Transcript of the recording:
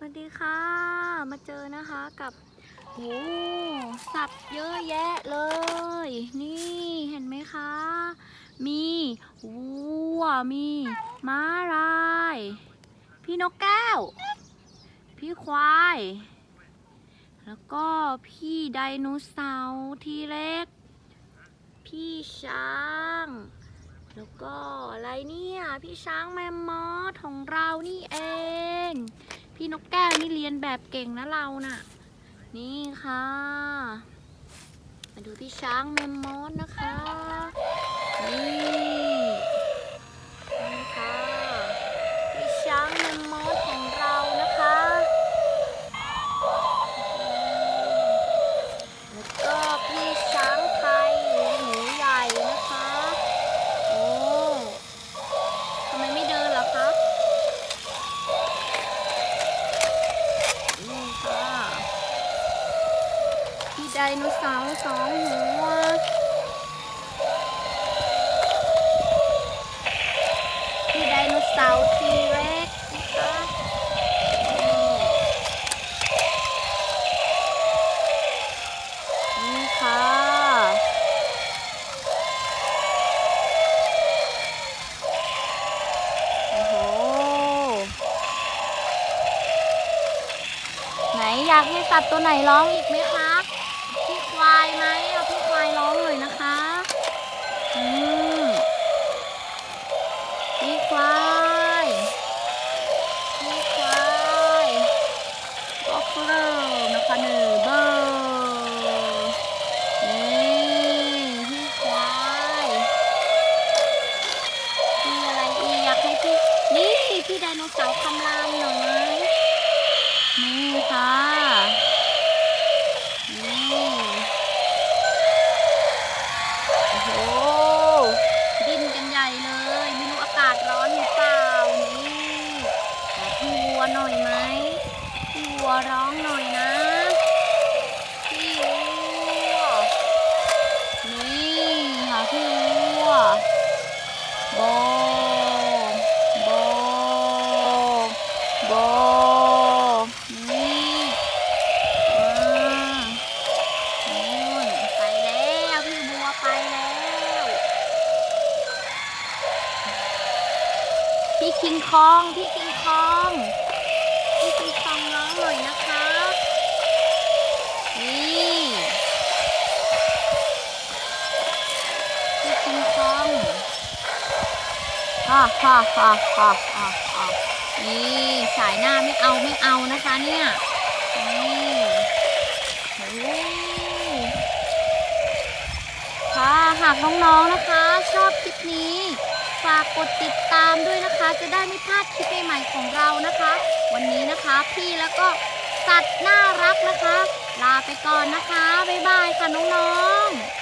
สวัสดีค่ะ มาเจอนะคะกับโอ้สัตว์เยอะแยะเลย นี่เห็นไหมคะ มีวัวมีม้าลาย พี่นกแก้ว พี่ควาย แล้วก็พี่ไดโนเสาร์ทีเล็ก พี่ช้างแล้วก็อะไรเนี่ย พี่ช้างแมมมอสของเรานี่เอง พี่นกแก้วนี่เรียนแบบเก่งนะเราน่ะ นี่ค่ะ มาดูพี่ช้างแมมมอสนะคะ นี่นี่ค่ะ พี่ช้างแมมมอสของเรานะคะ แล้วก็พี่ช้างไทยหูใหญ่นะคะ โอ้ทำไมไม่เดินเหรอคะนี่ค่ะ พี่ไดโนเสาร์สองหัวพี่ไดโนเสาร์ทีเร็กนะคะนี่นี่ค่ะ โอ้โห ไหนอยากให้สัตว์ตัวไหนร้องอีกไหมคะ พี่ควายไหมเอาพี่ควายร้องเลยนะคะ อืม พี่ควาย พี่ควายบอกเริ่มนะคะเนอเบอร์นี่พี่ควาย พี่อะไรอีกอยากให้พี่ นี่พี่ไดโนเสาร์คำรามหน่อยไหมนี่ค่ะนี่โอ้โหดิ้นกันใหญ่เลย ไม่รู้อากาศร้อนหรือเปล่า นี่ขอพี่วัวหน่อยไหมพี่ วัวร้องหน่อยนะพี่วัวนี่ค่ะพี่วัวโบโบโบนี่อ่านู่นไปแล้วพี่บัวไปแล้วพี่คิงคองพี่คิงคอง พี่คิงคองร้องหน่อยนะคะ นี่ พี่คิงคอง ฮ่าฮ่าฮ่าฮ่าฮ่านี่สายหน้าไม่เอาไม่เอานะคะเนี่ยนี่โอ้ค่ะหากน้องๆนะคะ ชอบคลิปนี้ ฝากกดติดตามด้วยนะคะ จะได้ไม่พลาดคลิปใหม่ๆของเรานะคะ วันนี้นะคะพี่แล้วก็สัตว์น่ารักนะคะ ลาไปก่อนนะคะ บ๊ายบายค่ะน้องๆ